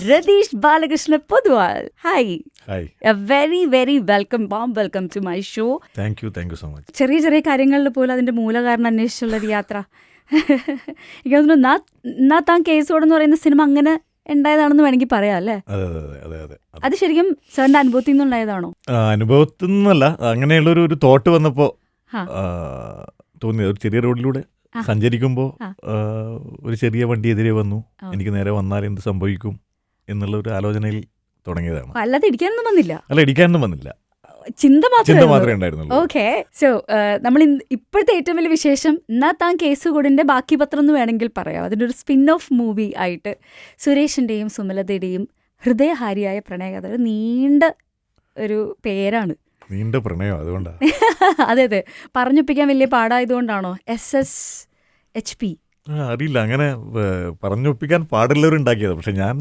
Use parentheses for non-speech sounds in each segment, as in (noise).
Ratheesh Balakrishna Poduval hi very very welcome warm welcome to my show thank you thank you so much ചെറിയ ചെറിയ കാര്യങ്ങളിൽ പോലും അതിന്റെ മൂലകാരണം അന്വേഷിച്ചുള്ള ഒരു യാത്ര. എനിക്ക് തോന്നുന്നു നാ നാ താൻ കേസോടെന്ന് പറയുന്ന സിനിമ അങ്ങനെ ഉണ്ടായതാണെന്ന് വേണമെങ്കിൽ പറയാം അല്ലേ? അതെ ശരിക്കും സാറിന്റെ അനുഭവത്തിൽ നിന്നുണ്ടായതാണോ? അനുഭവത്തിൽ നിന്നല്ല. അങ്ങനെയുള്ള ഒരു തോട്ട് വന്നപ്പോ ആ. തോന്നിയത് ഒരു ചെറിയ റോഡിലൂടെ സഞ്ചരിക്കുമ്പോ സഞ്ചരിക്കുമ്പോൾ ഒരു ചെറിയ വണ്ടി എതിരെ വന്നു എനിക്ക് നേരെ വന്നാൽ എന്ത് സംഭവിക്കും? എന്നുള്ള ഒരു ആലോചനയിൽ തുടങ്ങിയതാണ്. അല്ലാതെ ഇടിക്കാനൊന്നും വന്നില്ല. അല്ല ഇടിക്കാനൊന്നും വന്നില്ല. ചിന്ത ചിന്ത മാത്രമേ ഉണ്ടായിരുന്നുള്ളൂ. ഓക്കെ സോ നമ്മൾ ഇപ്പോഴത്തെ ഏറ്റവും വലിയ വിശേഷം എന്നാ താൻ കേസുകൂടിന്റെ ബാക്കി പത്രം എന്ന് വേണമെങ്കിൽ പറയാം. അതിന്റെ ഒരു സ്പിൻ ഓഫ് മൂവി ആയിട്ട് സുരേഷിന്റെയും സുമലതയുടെയും ഹൃദയഹാരിയായ പ്രണയകഥ ഒരു നീണ്ട ഒരു പേരാണ്. നീണ്ട പ്രണയം അതുകൊണ്ടാണ് (laughs) അതെ അതെ. പറഞ്ഞൊപ്പിക്കാൻ വലിയ പാടായതുകൊണ്ടാണോ? എസ് എസ് എച്ച് പി അറിയില്ല. അങ്ങനെ ഏ, പറഞ്ഞൊപ്പിക്കാൻ പാടുള്ളവരുണ്ടാക്കിയത് പക്ഷെ ഞാൻ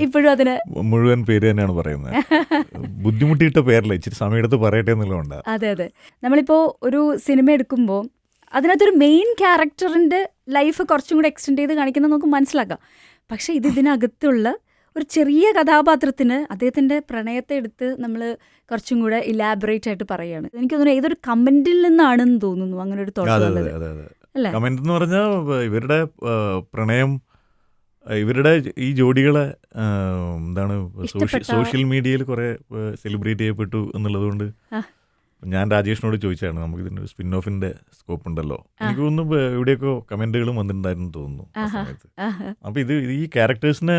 ഇപ്പോഴും അതിന് മുഴുവൻ പേര് തന്നെയാണ് പറയുന്നത്. (laughs) ബുദ്ധിമുട്ടിയിട്ട പേരല്ല. ഇച്ചിരി സമയമെടുത്ത് പറയട്ടെ എന്നുള്ളതുകൊണ്ടാണ് അതെ അതെ. നമ്മളിപ്പോ ഒരു സിനിമ എടുക്കുമ്പോൾ അതിനകത്തൊരു മെയിൻ ക്യാരക്ടറിന്റെ ലൈഫ് കുറച്ചും കൂടെ എക്സ്റ്റെൻഡ് ചെയ്ത് കാണിക്കുന്നത് നമുക്ക് മനസ്സിലാക്കാം. പക്ഷേ ഇത് ഇതിനകത്തുള്ള ഒരു ചെറിയ കഥാപാത്രത്തിന് അദ്ദേഹത്തിന്റെ പ്രണയത്തെ എടുത്ത് നമ്മൾ കുറച്ചും കൂടെ ഇലാബറേറ്റ് ആയിട്ട് പറയുകയാണ് എനിക്ക് തോന്നുന്നു ഏതൊരു കമന്റിൽ നിന്നാണെന്ന് തോന്നുന്നു അങ്ങനെ ഒരു അതെ അതെ അതെ. അല്ലേ. കമന്റ് എന്ന് പറഞ്ഞാൽ ഇവരുടെ പ്രണയം ഇവരുടെ ഈ ജോഡികളെ എന്താണ് സോഷ്യൽ മീഡിയയിൽ കുറെ സെലിബ്രേറ്റ് ചെയ്യപ്പെട്ടു എന്നുള്ളതുകൊണ്ട്. ഞാൻ രാജേഷിനോട് ചോദിച്ചാണ് നമുക്ക് ഇതിന്റെ സ്പിൻ ഓഫിന്റെ സ്കോപ്പ് ഉണ്ടല്ലോ എനിക്ക് തോന്നുന്നു ഇവിടെയൊക്കെ കമന്റുകളും വന്നിട്ടുണ്ടായിരുന്നു തോന്നുന്നു ആ സമയത്ത്. അപ്പൊ ഇത് ഈ ക്യാരക്ടേഴ്സിനെ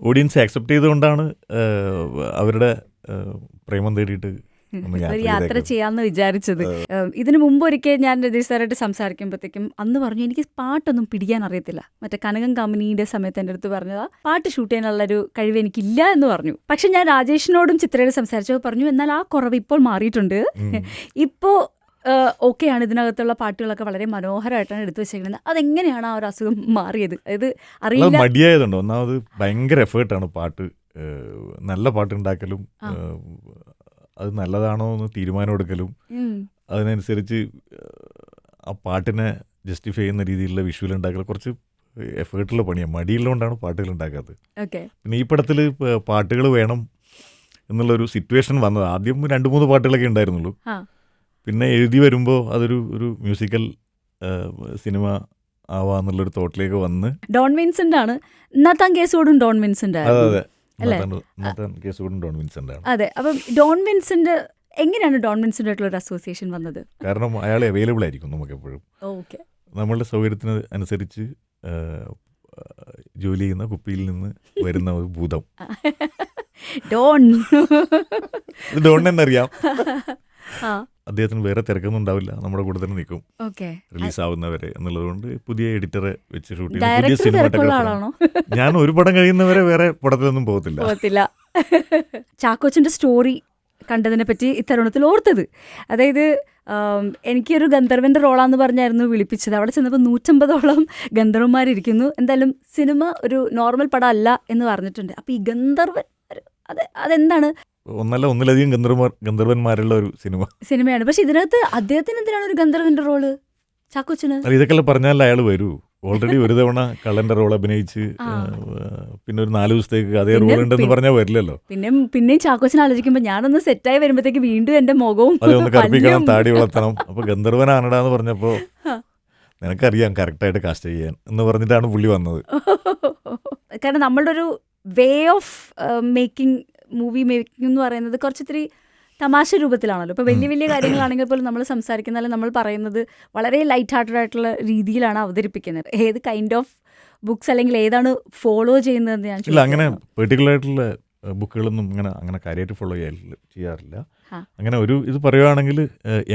ഓഡിയൻസ് അക്സെപ്റ്റ് ചെയ്തുകൊണ്ടാണ് അവരുടെ പ്രേമം തേടിയിട്ട് ഒന്ന് ഒരു യാത്ര ചെയ്യാന്ന് ചെയ്യാമെന്ന് വിചാരിച്ചത് ഇതിനു മുമ്പ് ഒരിക്കൽ ഞാൻ രതീഷ് സാറായിട്ട് സംസാരിക്കുമ്പോഴത്തേക്കും അന്ന് പറഞ്ഞു എനിക്ക് പാട്ടൊന്നും പിടിക്കാൻ അറിയത്തില്ല. മറ്റേ കനകം കമ്പനിയുടെ സമയത്ത് എന്റെ അടുത്ത് പറഞ്ഞതാ പാട്ട് ഷൂട്ട് ചെയ്യാനുള്ള ഒരു കഴിവ് എനിക്കില്ല എന്ന് പറഞ്ഞു. പക്ഷെ ഞാൻ രാജേഷിനോടും ചിത്രയോട് സംസാരിച്ചപ്പോൾ പറഞ്ഞു എന്നാൽ ആ കുറവ് ഇപ്പോൾ മാറിയിട്ടുണ്ട്. (laughs) ഇപ്പോ ഇപ്പോൾ ഓക്കെയാണ് ഇതിനകത്തുള്ള പാട്ടുകളൊക്കെ വളരെ മനോഹരമായിട്ടാണ് എടുത്തു വെച്ചേക്കുന്നത്. അതെങ്ങനെയാണ് ആ ഒരു അസുഖം മാറിയത്? അതായത് അത് അറിയില്ല. മടിയായതുണ്ടോ. ഒന്നാമത് ഭയങ്കര എഫേർട്ടാണ് പാട്ട്. നല്ല പാട്ട് ഉണ്ടാക്കലും ആ. ഏഹ് അത് നല്ലതാണോ എന്ന് തീരുമാനം എടുക്കലും. അതിനനുസരിച്ച് ആ പാട്ടിനെ ജസ്റ്റിഫൈ ചെയ്യുന്ന രീതിയിലുള്ള വിഷ്വൽ ഉണ്ടാക്കൽ കുറച്ച് എഫേർട്ടുള്ള പണിയാണ് മടിയുള്ളതുകൊണ്ടാണ് പാട്ടുകൾ ഉണ്ടാക്കാത്തത്. പിന്നെ ഈ പടത്തിൽ പാട്ടുകൾ വേണം എന്നുള്ളൊരു സിറ്റുവേഷൻ വന്നത്. ആദ്യം രണ്ട് മൂന്ന് പാട്ടുകളൊക്കെ ഉണ്ടായിരുന്നുള്ളൂ. പിന്നെ എഴുതി വരുമ്പോൾ അതൊരു ഒരു മ്യൂസിക്കൽ സിനിമ ആവാന്നുള്ളൊരു തോട്ടിലേക്ക് വന്ന് ഡോൺ വിൻസെന്റ് ആണ് കേസോടും ഡോൺ വിൻസെന്റ് അതെ അതെ. അതെ അപ്പം ഡോൺ വിൻസെന്റ് എങ്ങനെയാണ് ഡോൺ വിൻസെന്റ് ആയിട്ടുള്ള ഒരു അസോസിയേഷൻ വന്നത്? കാരണം അയാൾ അവൈലബിൾ ആയിരിക്കും നമുക്ക് എപ്പോഴും ഓക്കെ. നമ്മളുടെ സൗകര്യത്തിന് അനുസരിച്ച് ജോലി ചെയ്യുന്ന കുപ്പിയിൽ നിന്ന് വരുന്ന ഒരു ഭൂതം. ഡോൺ. ഡോൺ എന്നറിയാം അദ്ദേഹത്തിന് വേറെ തിരക്കൊന്നും ഉണ്ടാവില്ല. നമ്മുടെ കൂടെ തന്നെ നിൽക്കും. റിലീസ് ആവുന്നവരെ എന്നുള്ളതുകൊണ്ട് പുതിയ എഡിറ്ററെ വെച്ച് ഷൂട്ട് പുതിയ സിനിമാറ്റോഗ്രാഫർ ഞാൻ ഒരു പടം കഴിയുന്നവരെ വേറെ പടത്തിലൊന്നും പോകത്തില്ല. പോകത്തില്ല. ചാക്കോച്ചന്റെ സ്റ്റോറി കണ്ടതിനെ പറ്റി ഇത്തരുണത്തിൽ ഓർത്തത്. അതായത് എനിക്കൊരു ഗന്ധർവന്റെ റോളാന്ന് പറഞ്ഞായിരുന്നു വിളിപ്പിച്ചത്. അവിടെ ചെന്നപ്പോൾ നൂറ്റമ്പതോളം ഗന്ധർവന്മാരിയ്ക്കുന്നു എന്തായാലും സിനിമ ഒരു നോർമൽ പടം അല്ല എന്ന് പറഞ്ഞിട്ടുണ്ട്. അപ്പോൾ ഈ ഗന്ധർവൻ അത് അതെന്താണ്? ഒന്നല്ല ഒന്നിലധികം ഗന്ധർവന്മാരുള്ള ഒരു സിനിമ. സിനിമയാണ്. പക്ഷെ ഇതിനകത്ത് അദ്ദേഹത്തിന് എന്തിനാണ് ഒരു ഗന്ധർവന്റെ റോൾ? ചാക്കോച്ചന്? അല്ല ഇതൊക്കെ പറഞ്ഞാൽ അയാൾ വരൂ. ഓൾറെഡി ഒരു തവണ കള്ളന്റെ റോൾ അഭിനയിച്ച് പിന്നെ ഒരു നാല് ദിവസത്തേക്ക് അതേ പിന്നെ റോൾ ഉണ്ടെന്ന് പറഞ്ഞാൽ വരില്ലല്ലോ. പിന്നെ പിന്നെയും ചാക്കോച്ചൻ ആലോചിക്കുമ്പോൾ ഞാനൊന്ന് സെറ്റായി വരുമ്പോഴത്തേക്ക് വീണ്ടും എന്റെ മുഖവും അതെ ഒന്ന് കറുപ്പിക്കണം താടി വളർത്തണം. അപ്പൊ ഗന്ധർവനാണടാ എന്ന് പറഞ്ഞപ്പോ. നിനക്കറിയാം കറക്റ്റായിട്ട് കാസ്റ്റ് ചെയ്യാൻ എന്ന് പറഞ്ഞിട്ടാണ് പുള്ളി വന്നത്. (laughs) കാരണം നമ്മളുടെ ഒരു way of making movie making എന്ന് പറയുന്നത് കുറച്ചിത്തിരി തമാശ രൂപത്തിലാണല്ലോ. ഇപ്പോൾ വലിയ വലിയ കാര്യങ്ങളാണെങ്കിൽ പോലും നമ്മൾ സംസാരിക്കുന്ന നമ്മൾ പറയുന്നത് വളരെ ലൈറ്റ് ഹാർട്ടഡ് ആയിട്ടുള്ള രീതിയിലാണ് അവതരിപ്പിക്കുന്നത്. ഏത് കൈൻഡ് ഓഫ് ബുക്സ് അല്ലെങ്കിൽ ഏതാണ് ഫോളോ ചെയ്യുന്നതെന്ന് ഞാൻ ഇല്ല അങ്ങനെ. പെർട്ടിക്കുലർ ആയിട്ടുള്ള ബുക്കുകളൊന്നും ഇങ്ങനെ അങ്ങനെ കാര്യമായിട്ട് ഫോളോ ചെയ്യാറില്ല ചെയ്യാറില്ല. അങ്ങനെ ഒരു ഇത് പറയുകയാണെങ്കിൽ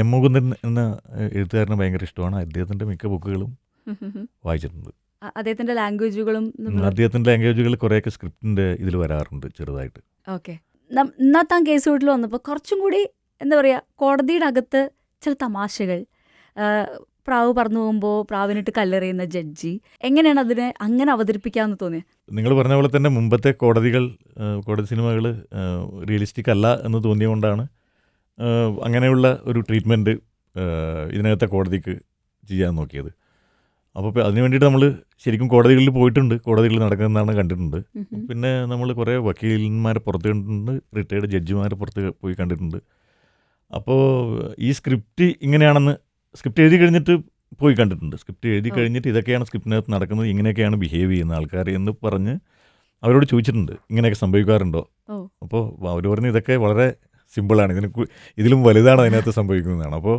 എം മുകുന്ദൻ എന്ന എഴുത്തുകാരന് ഭയങ്കര ഇഷ്ടമാണ്. അദ്ദേഹത്തിന്റെ മിക്ക ബുക്കുകളും. വായിച്ചിട്ടുണ്ട്. അദ്ദേഹത്തിന്റെ ലാംഗ്വേജുകളും അദ്ദേഹത്തിന്റെ ലാംഗ്വേജുകൾ കുറേയൊക്കെ സ്ക്രിപ്റ്റിന്റെ ഇതിൽ വരാറുണ്ട് ചെറുതായിട്ട്. ഓക്കെ. ഇന്നത്താൻ കേസ് വീട്ടിൽ വന്നപ്പോൾ കുറച്ചും കൂടി എന്താ പറയുക കോടതിയുടെ അകത്ത് ചില തമാശകൾ. പ്രാവ് പറന്നു പോകുമ്പോൾ പ്രാവിനിട്ട് കല്ലെറിയുന്ന ജഡ്ജി. എങ്ങനെയാണ് അതിനെ അങ്ങനെ അവതരിപ്പിക്കാമെന്ന് തോന്നിയത് നിങ്ങൾ പറഞ്ഞ പോലെ തന്നെ മുമ്പത്തെ കോടതികൾ കോടതി സിനിമകൾ റിയലിസ്റ്റിക് അല്ല എന്ന് തോന്നിയതുകൊണ്ടാണ് അങ്ങനെയുള്ള ഒരു ട്രീറ്റ്മെന്റ് ഇതിനകത്തെ കോടതിക്ക് ചെയ്യാൻ നോക്കിയത്. അപ്പോൾ അതിന് വേണ്ടിയിട്ട് നമ്മൾ ശരിക്കും കോടതികളിൽ പോയിട്ടുണ്ട്. കോടതികളിൽ നടക്കുന്നതാണ് കണ്ടിട്ടുണ്ട്. പിന്നെ നമ്മൾ കുറേ വക്കീലന്മാരെ പുറത്ത് കണ്ടിട്ടുണ്ട്. റിട്ടയർഡ് ജഡ്ജിമാരെ പുറത്ത് പോയി കണ്ടിട്ടുണ്ട്. അപ്പോൾ ഈ സ്ക്രിപ്റ്റ് ഇങ്ങനെയാണെന്ന് സ്ക്രിപ്റ്റ് എഴുതി കഴിഞ്ഞിട്ട് പോയി കണ്ടിട്ടുണ്ട്. സ്ക്രിപ്റ്റ് എഴുതി കഴിഞ്ഞിട്ട് ഇതൊക്കെയാണ് സ്ക്രിപ്റ്റിനകത്ത് നടക്കുന്നത്. ഇങ്ങനെയൊക്കെയാണ് ബിഹേവ് ചെയ്യുന്ന ആൾക്കാർ എന്ന് പറഞ്ഞ് അവരോട് ചോദിച്ചിട്ടുണ്ട്. ഇങ്ങനെയൊക്കെ സംഭവിക്കാറുണ്ടോ? അപ്പോൾ അവർ പറഞ്ഞ് ഇതൊക്കെ വളരെ സിമ്പിളാണ്. ഇതിന് ഇതിലും വലുതാണ് അതിനകത്ത് സംഭവിക്കുന്നതാണ്. അപ്പോൾ.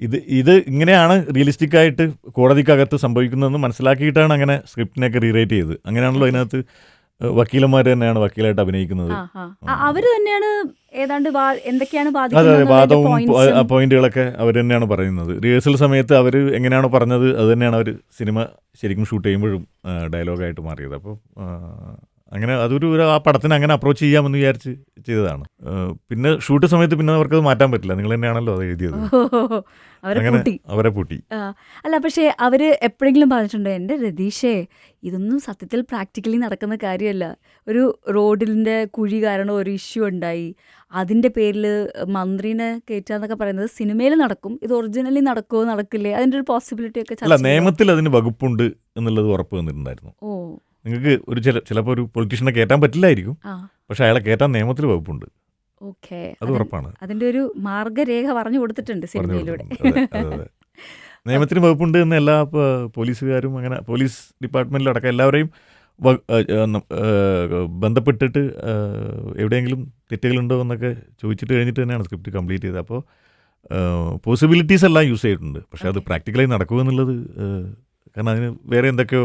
ഇത് ഇത് ഇങ്ങനെയാണ് റിയലിസ്റ്റിക് ആയിട്ട് കോടതിക്കകത്ത് സംഭവിക്കുന്നതെന്ന് മനസ്സിലാക്കിയിട്ടാണ് അങ്ങനെ സ്ക്രിപ്റ്റിനെയൊക്കെ റീറൈറ്റ് ചെയ്ത് അങ്ങനെയാണല്ലോ അതിനകത്ത് വക്കീലന്മാർ തന്നെയാണ് വക്കീലായിട്ട് അഭിനയിക്കുന്നത്. അവർ തന്നെയാണ് ഏതാണ്ട് എന്തൊക്കെയാണ് അതെ വാദവും പോയിന്റുകളൊക്കെ അവർ തന്നെയാണ് പറയുന്നത്. റിഹേഴ്സൽ സമയത്ത് അവർ എങ്ങനെയാണോ പറഞ്ഞത് അത് തന്നെയാണ് അവർ സിനിമ ശരിക്കും ഷൂട്ട് ചെയ്യുമ്പോഴും ഡയലോഗായിട്ട് മാറിയത്. അപ്പോൾ അങ്ങനെ അതൊരു ആ പടത്തിന് അങ്ങനെ അപ്രോച്ച് ചെയ്യാമെന്ന് വിചാരിച്ച് ചെയ്തതാണ്. പിന്നെ ഷൂട്ട് സമയത്ത് പിന്നെ അത് മാറ്റാൻ പറ്റില്ല. നിങ്ങൾ തന്നെയാണല്ലോ അത് എഴുതിയത്. അവരെ അങ്ങനെ അവരെ പൂട്ടി. അല്ല പക്ഷേ അവർ എപ്പോഴെങ്കിലും പറഞ്ഞിട്ടുണ്ടോ എന്റെ രതീഷേ ഇതൊന്നും സത്യത്തിൽ പ്രാക്ടിക്കലി നടക്കുന്ന കാര്യമല്ല. ഒരു റോഡിന്റെ കുഴി കാരണം ഒരു ഇഷ്യൂ ഉണ്ടായി. അതിന്റെ പേരിൽ മന്ത്രിനെ കയറ്റാന്നൊക്കെ പറയുന്നത് സിനിമയിൽ നടക്കും. ഇത് ഒറിജിനലി നടക്കുമോ നടക്കില്ലേ? അതിന്റെ ഒരു പോസിബിലിറ്റി ഒക്കെ അല്ല? നിയമത്തിൽ അതിന് വകുപ്പുണ്ട് എന്നുള്ളത് ഉറപ്പ് വന്നിട്ടുണ്ടായിരുന്നു. ഓ. നിങ്ങൾക്ക് ഒരു ചില ചിലപ്പോൾ ഒരു പൊളിറ്റീഷ്യനെ കയറ്റാൻ പറ്റില്ലായിരിക്കും. പക്ഷെ അയാളെ കയറ്റാൻ നിയമത്തിൽ വകുപ്പുണ്ട്. ഓക്കെ. അത് ഉറപ്പാണ്. അതിന്റെ ഒരു മാർഗരേഖ പറഞ്ഞു കൊടുത്തിട്ടുണ്ട് സിനിമയിലൂടെ. (laughs) നിയമത്തിന് വകുപ്പുണ്ട് എന്ന് എല്ലാ പോലീസുകാരും അങ്ങനെ പോലീസ് ഡിപ്പാർട്ട്മെന്റിലടക്കം എല്ലാവരെയും ബന്ധപ്പെട്ടിട്ട് എവിടെയെങ്കിലും തെറ്റുകളുണ്ടോ എന്നൊക്കെ ചോദിച്ചിട്ട് കഴിഞ്ഞിട്ട് തന്നെയാണ് സ്ക്രിപ്റ്റ് കംപ്ലീറ്റ് ചെയ്തത്. അപ്പോൾ പോസിബിലിറ്റീസ് എല്ലാം യൂസ് ചെയ്തിട്ടുണ്ട്. പക്ഷെ അത്. പ്രാക്ടിക്കലായി നടക്കുക എന്നുള്ളത് കാരണം അതിന് വേറെ എന്തൊക്കെയോ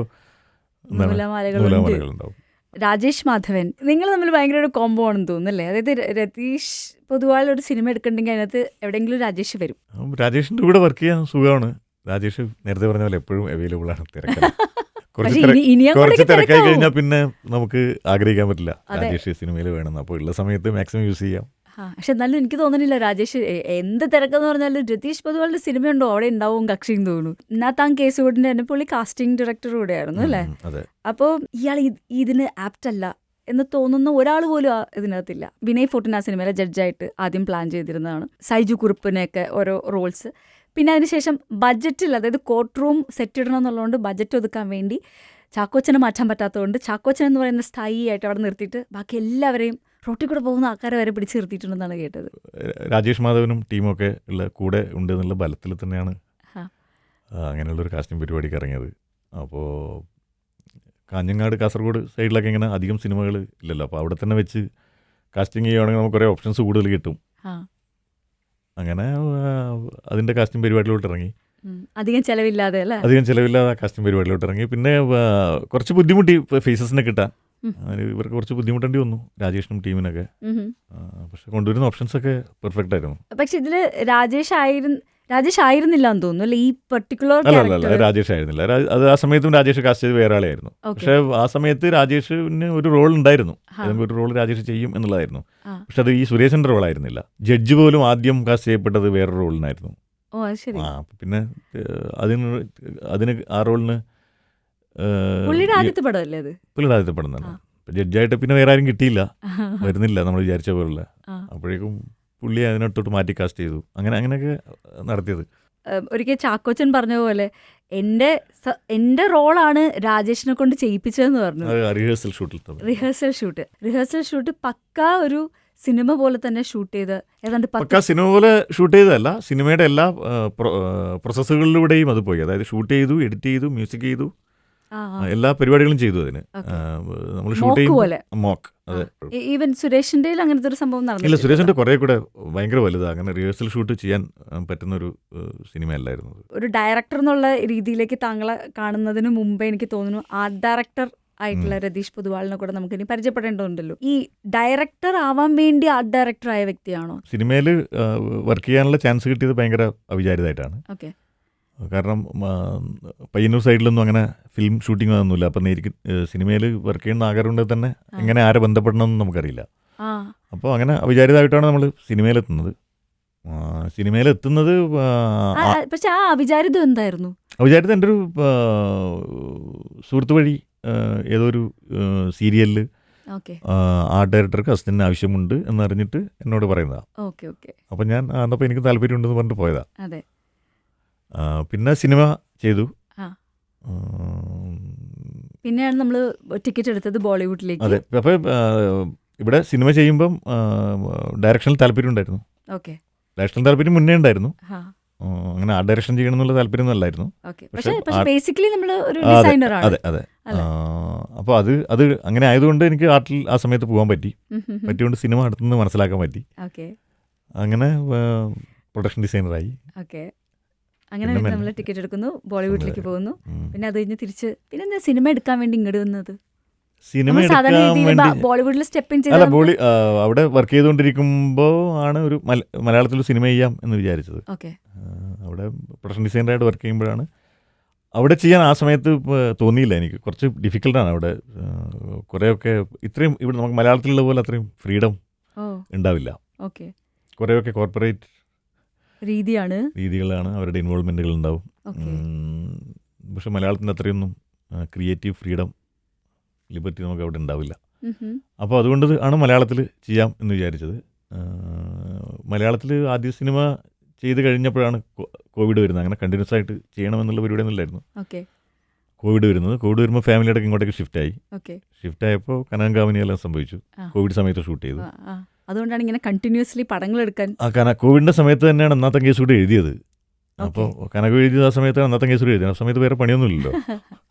നൂലാമലകളുണ്ടാവും രാജേഷ് മാധവൻ. നിങ്ങൾ തമ്മിൽ ഭയങ്കര ഒരു കോംബോ ആണെന്ന് തോന്നുന്നല്ലേ അതായത് രതീഷ് പൊതുവായ ഒരു സിനിമ എടുക്കണ്ടെങ്കിൽ അതിനകത്ത് എവിടെയെങ്കിലും രാജേഷ് വരും. രാജേഷിന്റെ കൂടെ വർക്ക് ചെയ്യാൻ സുഖമാണ്. രാജേഷ് നേരത്തെ പറഞ്ഞ പോലെ എപ്പോഴും അവൈലബിൾ ആണ് (laughs) കുറച്ച് തിരക്കായി കഴിഞ്ഞാൽ പിന്നെ നമുക്ക് ആഗ്രഹിക്കാൻ പറ്റില്ല. രാജേഷ് സിനിമയിൽ വേണമെന്ന്. അപ്പോൾ ഉള്ള സമയത്ത് മാക്സിമം യൂസ് ചെയ്യാം. പക്ഷെ എന്നാലും എനിക്ക് തോന്നുന്നില്ല രാജേഷ് എന്ത് തിരക്കെന്ന് പറഞ്ഞാലും രതീഷ് പൊതുവാളുടെ സിനിമയുണ്ടോ? അവിടെ ഉണ്ടാവും കക്ഷിയും തോന്നുന്നു എന്നാ താൻ കേസ് കൂടിന്റെ തന്നെ പുള്ളി കാസ്റ്റിംഗ് ഡയറക്ടർ കൂടെ ആയിരുന്നു അല്ലേ? അപ്പോൾ ഇയാൾ ഇത് ഇതിന് ആപ്റ്റ് അല്ല എന്ന് തോന്നുന്ന ഒരാൾ പോലും ആ ഇതിനകത്തില്ല. വിനയ് ഫോർട്ടിൻ ആ സിനിമയിലെ ജഡ്ജായിട്ട് ആദ്യം പ്ലാൻ ചെയ്തിരുന്നതാണ്. സൈജു കുറുപ്പിനെയൊക്കെ ഓരോ റോൾസ് പിന്നെ അതിനുശേഷം ബഡ്ജറ്റിൽ അതായത് കോർട്ട് റൂം സെറ്റ് ഇടണം എന്നുള്ളതുകൊണ്ട് ബഡ്ജറ്റ് ഒതുക്കാൻ വേണ്ടി ചാക്കോച്ചനെ മാറ്റാൻ പറ്റാത്തതുകൊണ്ട് ചാക്കോച്ചൻ എന്ന് പറയുന്ന സ്ഥായി ആയിട്ട് അവിടെ നിർത്തിയിട്ട് ബാക്കി എല്ലാവരെയും റോട്ടിൽ കൂടെ പോകുന്ന ആൾക്കാരെ വരെ പിടിച്ച് നിർത്തിയിട്ടുണ്ടെന്നാണ് കേട്ടത്. രാജേഷ് മാധവനും ടീമൊക്കെ ഉള്ള കൂടെ ഉണ്ട് എന്നുള്ള ബലത്തിൽ തന്നെയാണ് അങ്ങനെയുള്ളൊരു കാസ്റ്റിംഗ് പരിപാടിക്ക് ഇറങ്ങിയത്. അപ്പോൾ കാഞ്ഞങ്ങാട് കാസർഗോഡ് സൈഡിലൊക്കെ ഇങ്ങനെ അധികം സിനിമകൾ ഇല്ലല്ലോ. അപ്പോൾ അവിടെ തന്നെ വെച്ച് കാസ്റ്റിംഗ് ചെയ്യുകയാണെങ്കിൽ നമുക്ക് കുറേ ഓപ്ഷൻസ് കൂടുതൽ കിട്ടും. അങ്ങനെ അതിന്റെ കാസ്റ്റിംഗ് പരിപാടിയിലോട്ട് ഇറങ്ങി. അധികം ചിലവില്ലാതെ അല്ലേ? അധികം ചിലവില്ലാതെ കാസ്റ്റിംഗ് പരിപാടിയിലോട്ട് ഇറങ്ങി. പിന്നെ കുറച്ച് ബുദ്ധിമുട്ടി ഫേസസിനെ കിട്ടാൻ. അതിന് ഇവർക്ക് കുറച്ച് ബുദ്ധിമുട്ടേണ്ടി വന്നു രാജേഷിനും ടീമിനൊക്കെ. പക്ഷെ കൊണ്ടുവരുന്ന ഓപ്ഷൻസ് ഒക്കെ പെർഫെക്റ്റ് ആയിരുന്നു. പക്ഷെ ഇതിൽ രാജേഷ് ആയിരുന്നു രാജേഷ് ആയിരുന്നില്ല എന്ന് തോന്നുന്നു അല്ലെ? ഈ പെർട്ടിക്കുലർ അല്ല അല്ല അല്ല രാജേഷ് ആയിരുന്നില്ല. അത് ആ സമയത്തും രാജേഷ് കാസ്റ്റ് ചെയ്ത് വേറെ ആളെയായിരുന്നു പക്ഷെ ആ സമയത്ത് രാജേഷിന് ഒരു റോൾ ഉണ്ടായിരുന്നു. ഒരു റോൾ രാജേഷ് ചെയ്യും എന്നുള്ളതായിരുന്നു. പക്ഷെ അത് ഈ സുരേഷിന്റെ റോൾ ആയിരുന്നില്ല. ജഡ്ജ് പോലും ആദ്യം കാസ്റ്റ് ചെയ്യപ്പെട്ടത് വേറെ റോളിനായിരുന്നു ആ പിന്നെ അതിന് അതിന് ആ റോളിന് പുള്ളിയുടെ ആദ്യത്തെ പടമല്ലേ അത്? പുള്ളിയുടെ ആദ്യത്തെ പടം തന്നെ. ജഡ്ജായിട്ട് പിന്നെ വേറെ ആരും കിട്ടിയില്ല. (laughs) വരുന്നില്ല നമ്മൾ വിചാരിച്ച പോലുള്ള. അപ്പോഴേക്കും പുള്ളി അതിനടുത്തോട്ട് മാറ്റി കാസ്റ്റ് ചെയ്തു. അങ്ങനെ അങ്ങനെയൊക്കെ നടത്തിയത്. ഒരിക്കൽ ചാക്കോച്ചൻ പറഞ്ഞ പോലെ എന്റെ എന്റെ എന്റെ റോളാണ് രാജേഷിനെ കൊണ്ട് ചെയ്യിപ്പിച്ചതെന്ന് പറഞ്ഞു. റിഹേഴ്സൽ ഷൂട്ടിൽ റിഹേഴ്സൽ ഷൂട്ട് റിഹേഴ്സൽ ഷൂട്ട് പക്കാ ഒരു സിനിമ പോലെ തന്നെ ഷൂട്ട് ചെയ്ത്. ഏതാണ്ട് പക്ക സിനിമ പോലെ ഷൂട്ട് ചെയ്തതല്ല. സിനിമയുടെ എല്ലാ പ്രോസസ്സുകളിലൂടെയും അത് പോയി. അതായത് ഷൂട്ട് ചെയ്തു എഡിറ്റ് ചെയ്തു മ്യൂസിക് ചെയ്തു. എല്ലാ പരിപാടികളും ചെയ്തു അതിന്. നമ്മൾ ഷൂട്ട് ചെയ്യും മോക്ക് ഈവൻ സുരേഷിന്റെ അങ്ങനത്തെ ഒരു സംഭവം നടന്നില്ല സുരേഷിന്റെ കുറെ കൂടെ ഭയങ്കര വലുതാണ് അങ്ങനെ റിഹേഴ്സൽ ഷൂട്ട് ചെയ്യാൻ പറ്റുന്ന ഒരു സിനിമ അല്ലായിരുന്നു ഒരു ഡയറക്ടർ എന്നുള്ള രീതിയിലേക്ക് താങ്കളെ കാണുന്നതിന് മുമ്പേ എനിക്ക് തോന്നുന്നു ആ ഡയറക്ടർ ആയിട്ടുള്ള രതീഷ് പൊതുവാളിനെ കൂടെ നമുക്ക് ഇനി പരിചയപ്പെടേണ്ടതുണ്ടല്ലോ. ഈ ഡയറക്ടർ ആവാൻ വേണ്ടി ആർട്ട് ഡയറക്ടർ ആയ വ്യക്തിയാണോ? സിനിമയിൽ വർക്ക് ചെയ്യാനുള്ള ചാൻസ് കിട്ടിയത് ഭയങ്കര അവിചാരിതമായിട്ടാണ്. ഓക്കെ. കാരണം പയ്യന്നൂർ സൈഡിലൊന്നും അങ്ങനെ ഫിലിം ഷൂട്ടിംഗ് ഒന്നുമില്ല അപ്പം നേരിക്കും സിനിമയിൽ വർക്ക് ചെയ്യുന്ന ആഗ്രഹമുണ്ടെങ്കിൽ തന്നെ എങ്ങനെ ആരെ ബന്ധപ്പെടണമെന്ന് നമുക്കറിയില്ല. അപ്പോൾ അങ്ങനെ അവിചാരിതമായിട്ടാണ് നമ്മൾ സിനിമയിലെത്തുന്നത്. സിനിമയിലെത്തുന്നത് പക്ഷെ ആ അവിചാരിതം എന്തായിരുന്നു? അവിചാരിതം എന്റെ ഒരു സുഹൃത്ത് വഴി ഏതോ ഒരു സീരിയലിൽ ആ ആർട്ട് ഡയറക്ടർക്ക് അസിസ്റ്റന്റിന് ആവശ്യമുണ്ട് എന്നറിഞ്ഞിട്ട് എന്നോട് പറയുന്നതാണ് അപ്പൊ ഞാൻ അന്നപ്പോൾ എനിക്ക് താല്പര്യമുണ്ടെന്ന് പറഞ്ഞിട്ട് പോയതാ. പിന്നെ സിനിമ ചെയ്തു. പിന്നെയാണ് നമ്മൾ ടിക്കറ്റ് എടുത്തത് ബോളിവുഡിലേക്ക്. അതെ. അപ്പോൾ ഇവിടെ സിനിമ ചെയ്യുമ്പം ഡയറക്ഷനിൽ താല്പര്യം ഉണ്ടായിരുന്നു. ഓക്കെ. ഡയറക്ഷനിൽ താല്പര്യം മുന്നേ ഉണ്ടായിരുന്നു. അങ്ങനെ ആ ഡയറക്ഷൻ ചെയ്യണം എന്നുള്ള താല്പര്യമൊന്നും അല്ലായിരുന്നു. ബേസിക്കലി നമ്മൾ ഒരു ഡിസൈനറാണ് അതെ, അതെ അപ്പോൾ അത് അത് അങ്ങനെ ആയതുകൊണ്ട് എനിക്ക് ആർട്ടിൽ ആ സമയത്ത് പോകാൻ പറ്റി. പറ്റിയോണ്ട് സിനിമ അടുത്തുനിന്ന് മനസ്സിലാക്കാൻ പറ്റി. അങ്ങനെ പ്രൊഡക്ഷൻ ഡിസൈനറായി ഓക്കെ. അങ്ങനെ നമ്മൾ ടിക്കറ്റ് എടുക്കുന്നു ബോളിവുഡിലേക്ക് പോകുന്നു. പിന്നെ അത് കഴിഞ്ഞ് തിരിച്ച് പിന്നെ എന്താ സിനിമ എടുക്കാൻ വേണ്ടി ഇങ്ങോട്ട് വന്നത്? സിനിമ ബോളിവുഡിൽ സ്റ്റെപ്പ് അല്ല ബോളി അവിടെ വർക്ക് ചെയ്തുകൊണ്ടിരിക്കുമ്പോൾ ആണ് ഒരു മല- മലയാളത്തിൽ സിനിമ ചെയ്യാം എന്ന് വിചാരിച്ചത്. അവിടെ പ്രൊഡക്ഷൻ ഡിസൈനറായിട്ട് വർക്ക് ചെയ്യുമ്പോഴാണ്. അവിടെ ചെയ്യാൻ ആ സമയത്ത് തോന്നിയില്ല എനിക്ക്. കുറച്ച് ഡിഫിക്കൽട്ടാണ് അവിടെ. കുറേയൊക്കെ ഇത്രയും ഇവിടെ നമുക്ക് മലയാളത്തിലുള്ള പോലെ അത്രയും ഫ്രീഡം ഉണ്ടാവില്ല. ഓക്കെ കുറേയൊക്കെ കോർപ്പറേറ്റ് രീതിയാണ്. രീതികളാണ് അവരുടെ ഇൻവോൾവ്മെന്റുകൾ ഉണ്ടാവും. പക്ഷെ മലയാളത്തിന്റെ അത്രയൊന്നും ക്രിയേറ്റീവ് ഫ്രീഡം ലിബർട്ടി നമുക്ക് അവിടെ ഉണ്ടാവില്ല. അപ്പോൾ അതുകൊണ്ട് ആണ് മലയാളത്തിൽ ചെയ്യാം എന്ന് വിചാരിച്ചത്. മലയാളത്തിൽ ആദ്യ സിനിമ ചെയ്ത് കഴിഞ്ഞപ്പോഴാണ് കോവിഡ് വരുന്നത്. അങ്ങനെ കണ്ടിന്യൂസ് ആയിട്ട് ചെയ്യണമെന്നുള്ള പരിപാടി ഒന്നുമില്ലായിരുന്നു ഓക്കെ കോവിഡ് വരുന്നത്. കോവിഡ് വരുമ്പോൾ ഫാമിലിയുടെ ഇങ്ങോട്ടേക്ക് ഷിഫ്റ്റ് ആയി. ഓക്കെ ഷിഫ്റ്റ് ആയപ്പോൾ കനകാവനിയെല്ലാം സംഭവിച്ചു. കോവിഡ് സമയത്ത് ഷൂട്ട് ചെയ്തു. അതുകൊണ്ടാണ് ഇങ്ങനെ കണ്ടിന്യൂസ്ലി പടങ്ങൾ എടുക്കാൻ കോവിഡിന്റെ സമയത്ത് തന്നെയാണ് അന്നത്തെ കേസ് കൂടി എഴുതിയത്. അപ്പോൾ കനക എഴുതിയത് ആ സമയത്താണ് അന്നത്തെ കേസ് കൂടി എഴുതിയത്. ആ സമയത്ത് വേറെ പണിയൊന്നുമില്ലല്ലോ. (laughs)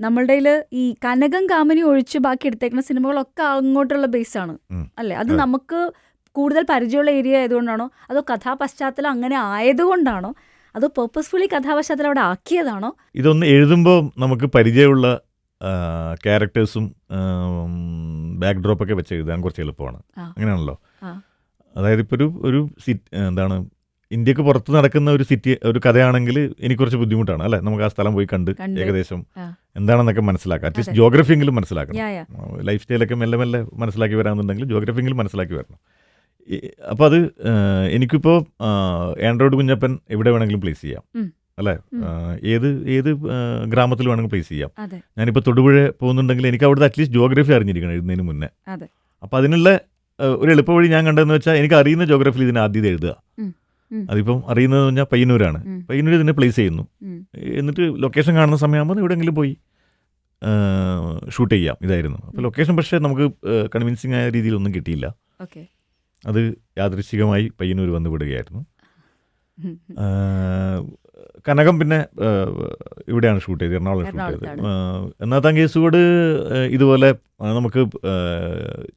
നമ്മളുടെ ഈ കനകം കാമനി ഒഴിച്ച് ബാക്കി എടുത്തേക്കുന്ന സിനിമകളൊക്കെ അങ്ങോട്ടുള്ള ബേസ് ആണ്. അല്ലേ? അത് നമുക്ക് കൂടുതൽ പരിചയമുള്ള ഏരിയ ആയതുകൊണ്ടാണോ? അതോ കഥാപശ്ചാത്തലം അങ്ങനെ ആയതുകൊണ്ടാണോ? അതോ പേർപ്പസ്ഫുള്ളി കഥാപശ്ചാത്തലം അവിടെ ആക്കിയതാണോ? ഇതൊന്ന് എഴുതുമ്പോൾ നമുക്ക് പരിചയമുള്ള ക്യാരക്ടേഴ്സും ബാക്ക് ഡ്രോപ്പൊക്കെ വെച്ച് എഴുതാൻ കുറച്ച് എളുപ്പമാണ്. അങ്ങനെയാണല്ലോ? അതായത് ഇപ്പോൾ ഒരു ഒരു സിറ്റ് എന്താണ് ഇന്ത്യയ്ക്ക് പുറത്ത് നടക്കുന്ന ഒരു സിറ്റി ഒരു കഥയാണെങ്കിൽ എനിക്ക് കുറച്ച് ബുദ്ധിമുട്ടാണ് അല്ലേ? നമുക്ക് ആ സ്ഥലം പോയി കണ്ട്. ഏകദേശം എന്താണെന്നൊക്കെ മനസ്സിലാക്കാം. അറ്റ്ലീസ്റ്റ് ജോഗ്രഫിയെങ്കിലും മനസ്സിലാക്കണം. ലൈഫ് സ്റ്റൈലൊക്കെ മെല്ലെ മെല്ലെ മനസ്സിലാക്കി വരാമെന്നുണ്ടെങ്കിൽ ജോഗ്രഫി എങ്കിലും മനസ്സിലാക്കി വരണം. അപ്പോൾ അത് എനിക്കിപ്പോൾ ആൻഡ്രോയിഡ് കുഞ്ഞപ്പൻ എവിടെ വേണമെങ്കിലും പ്ലേസ് ചെയ്യാം. അല്ലേ? ഏത് ഏത് ഗ്രാമത്തിൽ വേണമെങ്കിൽ പ്ലേസ് ചെയ്യാം. ഞാനിപ്പോൾ തൊടുപുഴ പോകുന്നുണ്ടെങ്കിൽ എനിക്ക് അവിടുത്തെ അറ്റ്ലീസ്റ്റ് ജോഗ്രഫി അറിഞ്ഞിരിക്കണം എഴുതുന്നതിന് മുന്നേ. അതെ. അപ്പോൾ അതിനുള്ള ഒരു എളുപ്പവഴി ഞാൻ കണ്ടതെന്ന് വെച്ചാൽ എനിക്ക് അറിയുന്ന ജോഗ്രഫിയിൽ ഇതിന് ആദ്യം എഴുതുക. അതിപ്പം അറിയുന്നത് പറഞ്ഞാൽ പയ്യന്നൂരാണ്. പയ്യന്നൂർ ഇതിനെ പ്ലേസ് ചെയ്യുന്നു. എന്നിട്ട് ലൊക്കേഷൻ കാണുന്ന സമയമാകുമ്പോൾ എവിടെയെങ്കിലും പോയി ഷൂട്ട് ചെയ്യാം. ഇതായിരുന്നു. അപ്പോൾ ലൊക്കേഷൻ പക്ഷേ നമുക്ക് കൺവിൻസിങ് ആയ രീതിയിലൊന്നും കിട്ടിയില്ല. ഓക്കെ. അത് യാദൃശികമായി പയ്യന്നൂർ വന്നു വിടുകയായിരുന്നു. കനകം പിന്നെ ഇവിടെയാണ് ഷൂട്ട് ചെയ്തത് എറണാകുളം ഷൂട്ട് ചെയ്തത്. എന്നാൽ തങ്കേസുകോട് ഇതുപോലെ നമുക്ക്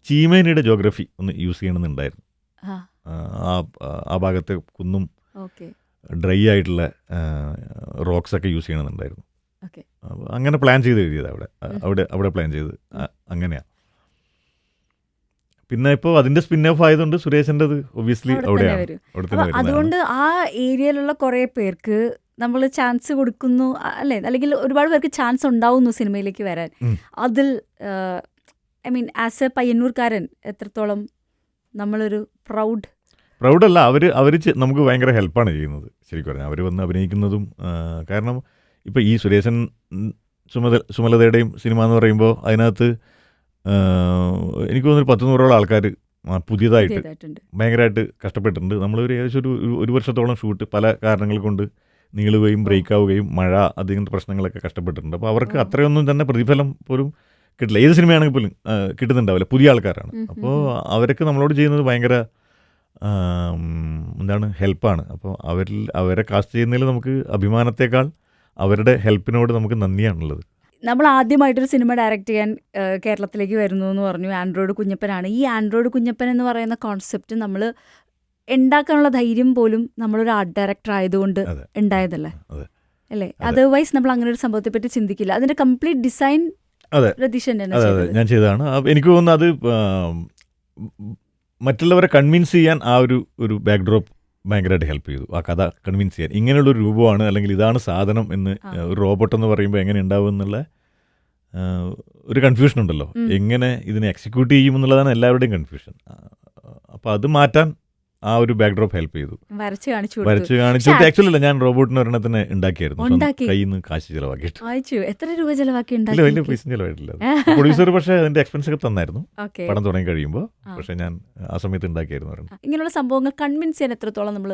ചീമേനിയുടെ ജോഗ്രഫി ഒന്ന് യൂസ് ചെയ്യണമെന്നുണ്ടായിരുന്നു. ആ. ആ, ഭാഗത്തെ കുന്നും ഡ്രൈ ആയിട്ടുള്ള റോക്സ് ഒക്കെ യൂസ് ചെയ്യണമെന്നുണ്ടായിരുന്നു. അങ്ങനെ പ്ലാൻ ചെയ്ത് എഴുതിയത് അവിടെ. അവിടെ അവിടെ പ്ലാൻ ചെയ്ത് അങ്ങനെയാണ് പിന്നെ ഇപ്പോൾ അതിന്റെ സ്പിൻ ഓഫ് ആയതുകൊണ്ട് സുരേഷിന്റെ തന്നെ അവിടെയാണ് അതുകൊണ്ട് ആ ഏരിയയിലുള്ള കുറെ പേർക്ക് നമ്മൾ ചാൻസ് കൊടുക്കുന്നു അല്ലെ? അല്ലേ അല്ലെങ്കിൽ ഒരുപാട് പേർക്ക് ചാൻസ് ഉണ്ടാവുന്നു സിനിമയിലേക്ക് വരാൻ. അതിൽ ഐ മീൻ ആസ് എ പയ്യന്നൂർക്കാരൻ എത്രത്തോളം നമ്മളൊരു പ്രൗഡ് പ്രൗഡല്ല അവർ അവർ നമുക്ക് ഭയങ്കര ഹെൽപ്പാണ് ചെയ്യുന്നത് ശരിക്കും പറഞ്ഞാൽ. അവർ വന്ന് അഭിനയിക്കുന്നതും കാരണം ഇപ്പോൾ ഈ സുരേഷൻ സുമത സുമലതയുടെയും സിനിമ എന്ന് പറയുമ്പോൾ അതിനകത്ത് എനിക്ക് തോന്നുന്നു പത്ത് നൂറോളം ആൾക്കാർ പുതിയതായിട്ട് ഭയങ്കരമായിട്ട് കഷ്ടപ്പെട്ടിട്ടുണ്ട്. നമ്മളൊരു ഏകദേശം ഒരു ഒരു- വർഷത്തോളം ഷൂട്ട് പല കാരണങ്ങൾ കൊണ്ട് നീളുകയും ബ്രേക്ക് ആവുകയും മഴ അതിങ്ങനത്തെ പ്രശ്നങ്ങളൊക്കെ കഷ്ടപ്പെട്ടിട്ടുണ്ട്. അപ്പോൾ അവർക്ക്. അത്രയൊന്നും തന്നെ പ്രതിഫലം പോലും കിട്ടില്ല. ഏത് സിനിമയാണെങ്കിൽ പോലും കിട്ടുന്നുണ്ടാവില്ല. പുതിയ ആൾക്കാരാണ്. അപ്പോൾ. അവരൊക്കെ നമ്മളോട് ചെയ്യുന്നത് ഭയങ്കര എന്താണ് ഹെൽപ്പാണ്. അപ്പോൾ അവരിൽ അവരെ കാസ്റ്റ് ചെയ്യുന്നതിൽ നമുക്ക് അഭിമാനത്തേക്കാൾ അവരുടെ ഹെൽപ്പിനോട് നമുക്ക് നന്ദിയാണുള്ളത്. നമ്മൾ ആദ്യമായിട്ടൊരു സിനിമ ഡയറക്റ്റ് ചെയ്യാൻ കേരളത്തിലേക്ക് വരുന്നു എന്ന് പറഞ്ഞു. ആൻഡ്രോയിഡ് കുഞ്ഞപ്പനാണ്. ഈ ആൻഡ്രോയിഡ് കുഞ്ഞപ്പൻ എന്ന് പറയുന്ന കോൺസെപ്റ്റ് നമ്മൾ ഉണ്ടാക്കാനുള്ള ധൈര്യം പോലും നമ്മളൊരു ആർട്ട് ഡയറക്ടർ ആയതുകൊണ്ട് ഉണ്ടായതല്ലേ. അല്ലേ? അതർവൈസ് നമ്മൾ അങ്ങനെ ഒരു സംഭവത്തെ പറ്റി ചിന്തിക്കില്ല. അതിന്റെ കംപ്ലീറ്റ് ഡിസൈൻ അതെ. ഞാൻ ചെയ്തതാണ്. എനിക്ക് തോന്നുന്നു അത് മറ്റുള്ളവരെ കൺവിൻസ് ചെയ്യാൻ ആ ഒരു ഒരു ബാക്ക് ഡ്രോപ്പ് ഭയങ്കരമായിട്ട് ഹെൽപ്പ് ചെയ്തു. ആ കഥ കൺവിൻസ് ചെയ്യാൻ. ഇങ്ങനെയുള്ള ഒരു രൂപമാണ് അല്ലെങ്കിൽ ഇതാണ് സാധനം എന്ന് ഒരു റോബോട്ട് എന്ന് പറയുമ്പോൾ എങ്ങനെ ഉണ്ടാവും എന്നുള്ള ഒരു കൺഫ്യൂഷൻ ഉണ്ടല്ലോ. എങ്ങനെ ഇതിനെ എക്സിക്യൂട്ട് ചെയ്യും എന്നുള്ളതാണ് എല്ലാവരുടെയും കൺഫ്യൂഷൻ അപ്പോൾ അത് മാറ്റാൻ ആ ഒരു ബാക്ക്ഡ്രോപ്പ് ഹെൽപ്പ് ചെയ്തു. വരച്ച് കാണിച്ചു വരച്ച് കാണിച്ചിട്ട് ആക്ച്വലി അല്ല ഞാൻ റോബോട്ടിന് ഒരെണ്ണത്തിന് ഉണ്ടാക്കിയായിരുന്നു? കയ്യിൽ നിന്ന് കാശ് ചിലവാക്കിയിട്ട്. എത്ര രൂപ ചെലവാക്കി ഇല്ല വലിയ പൈസ ചിലവായിട്ടില്ല. പ്രൊഡ്യൂസർ പക്ഷേ അതിന്റെ എക്സ്പെൻസ് ഒക്കെ തന്നായിരുന്നു. പടം തുടങ്ങി കഴിയുമ്പോൾ പക്ഷേ ഞാൻ ആ സമയത്ത് ഉണ്ടാക്കിയായിരുന്നു ഇങ്ങനെയുള്ള സംഭവങ്ങൾ കൺവിൻസ് ചെയ്യാൻ എത്രത്തോളം നമ്മൾ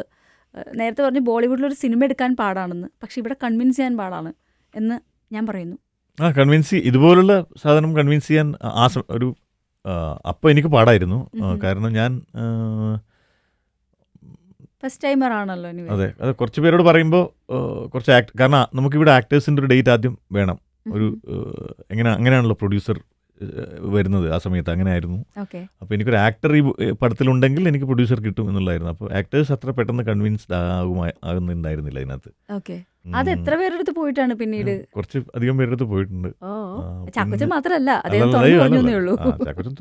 നേരത്തെ പറഞ്ഞു ബോളിവുഡിൽ ഒരു സിനിമ എടുക്കാൻ പാടാണെന്ന്. പക്ഷെ ഇവിടെ കൺവിൻസ് ചെയ്യാൻ പാടാണ് എന്ന് ഞാൻ പറയുന്നു. ആ കൺവിൻസ് ഇതുപോലുള്ള സാധനം കൺവിൻസ് ചെയ്യാൻ ആ ഒരു അപ്പോൾ എനിക്ക് പാടായിരുന്നു. കാരണം ഞാൻ ഫസ്റ്റ് ടൈമർ ആണല്ലോ. അതെ അത് കുറച്ച് പേരോട് പറയുമ്പോൾ കുറച്ച് ആക്ട് കാരണം നമുക്കിവിടെ ആക്ടേഴ്സിന്റെ ഒരു ഡേറ്റ് ആദ്യം വേണം ഒരു എങ്ങനെ അങ്ങനെയാണല്ലോ പ്രൊഡ്യൂസർ വരുന്നത് ആ സമയത്ത്. അങ്ങനെ ആയിരുന്നു അപ്പോൾ എനിക്കൊരു ആക്ടർ ഈ പടത്തിലുണ്ടെങ്കിൽ എനിക്ക് പ്രൊഡ്യൂസർ കിട്ടും എന്നുള്ളായിരുന്നു അപ്പോൾ ആക്ടേഴ്സ് അത്ര പെട്ടെന്ന് കൺവിൻസ്ഡ് ആകുമായി ആകുന്നുണ്ടായിരുന്നില്ല ഉം. അത് എത്ര പേരുടെ അടുത്ത് പോയിട്ടാണ് പിന്നീട്? കുറച്ച് അധികം പേരുടെ അടുത്ത് പോയിട്ടുണ്ട് ചാക്കോച്ചൻ മാത്രല്ല. അദ്ദേഹം തുറന്നു. പറഞ്ഞേ ഉള്ളൂ. ചാക്കോച്ചൻ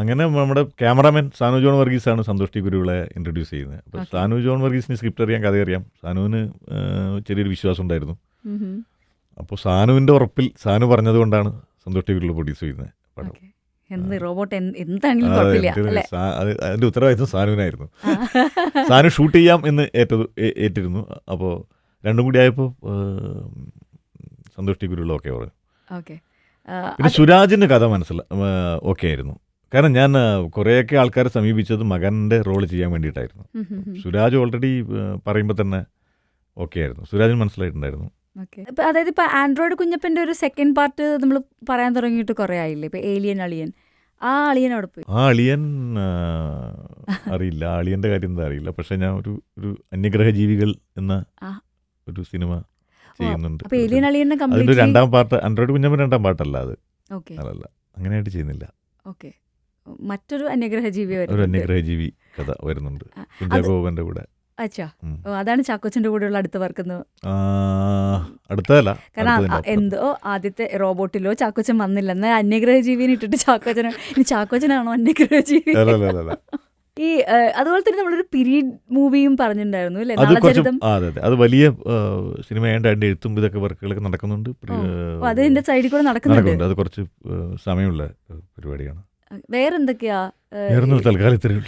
അങ്ങനെ നമ്മുടെ ക്യാമറാമാൻ സാനു ജോൺ വർഗീസ് ആണ് സന്തോഷ് ഗുരുവിളെ ഇൻട്രൊഡ്യൂസ് ചെയ്യുന്നത് അപ്പോൾ സാനു ജോൺ വർഗീസിന് സ്ക്രിപ്റ്റ് അറിയാം കഥ അറിയാം. സാനുവിന് ചെറിയൊരു വിശ്വാസം ഉണ്ടായിരുന്നു. അപ്പോൾ സാനുവിന്റെ ഉറപ്പിൽ സാനു പറഞ്ഞതുകൊണ്ടാണ് സന്തോഷ് ടി വിയിൽ പ്രൊഡ്യൂസ് ചെയ്യുന്നത് പടം എന്ത് റോബോട്ട് എന്താണെങ്കിലും കുഴപ്പമില്ല അതിന്റെ ഉത്തരവാദിത്വം സാനുവിനായിരുന്നു. സാനു ഷൂട്ട് ചെയ്യാം എന്ന് ഏറ്റത് ഏറ്റിരുന്നു. അപ്പോൾ രണ്ടും കൂടി ആയപ്പോൾ സന്തോഷ് ടി ഗുരുവിള ഓക്കെ. പറഞ്ഞു പിന്നെ സുരാജിന്റെ കഥ മനസ്സില ഓക്കെ ആയിരുന്നു. കാരണം ഞാൻ കുറേയൊക്കെ ആൾക്കാരെ സമീപിച്ചത് മകന്റെ റോൾ ചെയ്യാൻ വേണ്ടിയിട്ടായിരുന്നു. സുരാജ് ഓൾറെഡി പറയുമ്പോൾ തന്നെ ഓക്കെ ആയിരുന്നു. സുരാജിന് മനസ്സിലായിട്ടുണ്ടായിരുന്നു. ഇപ്പൊ അതായത് ഇപ്പൊ ആൻഡ്രോയിഡ് കുഞ്ഞപ്പന്റെ ഒരു സെക്കൻഡ് പാർട്ട് നമ്മൾ പറയാൻ തുടങ്ങിയിട്ട് കുറെ ആയില്ലേ? ഇപ്പൊ ഏലിയൻ അളിയൻ ആ അളിയൻ അവിടെ പോയി. ആ അളിയൻ അറിയില്ല. അളിയന്റെ കാര്യം എന്താ അറിയില്ല. പക്ഷെ ഞാൻ ഒരു ഒരു അന്യഗ്രഹ ജീവികൾ എന്ന ഒരു സിനിമ ചെയ്യുന്നുണ്ട്. അപ്പൊ ഏലിയൻ അളിയനെ അതിന്റെ രണ്ടാം പാർട്ട് ആൻഡ്രോയിഡ് കുഞ്ഞപ്പൻ രണ്ടാം പാട്ടല്ല അത്. ഓക്കെ. അതല്ല. അങ്ങനെയായിട്ട് ചെയ്യുന്നില്ല. ഓക്കെ. മറ്റൊരു അന്യഗ്രഹ ജീവി ഒരു അന്യഗ്രഹ ജീവി കഥ വരുന്നുണ്ട്. ആ, കുഞ്ചാഗോപന്റെ കൂടെ. അച്ഛാ അതാണ് ചാക്കോച്ചന്റെ കൂടെയുള്ള അടുത്ത വർക്കുന്നത് ആ, അടുത്തതല്ല. കാരണം. എന്തോ ആദ്യത്തെ റോബോട്ടിലോ ചാക്കോച്ചൻ വന്നില്ല എന്നാൽ അന്യഗ്രഹ ജീവിനെ ഇട്ടിട്ട് ചാക്കോച്ചൻ ഇനി ചാക്കോച്ചനാണോ അന്യഗ്രഹ ജീവി. ഈ അതുപോലെ തന്നെ നമ്മളൊരു പിരീഡ് മൂവിയും പറഞ്ഞിട്ടുണ്ടായിരുന്നു അല്ലേ? അത് അതെ അതെ. വലിയ സിനിമയാണ്ട് അതിന്റെ എഴുത്തും ഇതൊക്കെ വർക്കുകളൊക്കെ നടക്കുന്നുണ്ട്. അത് ഇതിന്റെ സൈഡിൽ കൂടെ നടക്കുന്നുണ്ട്. അത് കുറച്ച് സമയമുള്ള പരിപാടിയാണ്. വേറെന്തൊക്കെയാ തൽക്കാലം ഇത്രയേ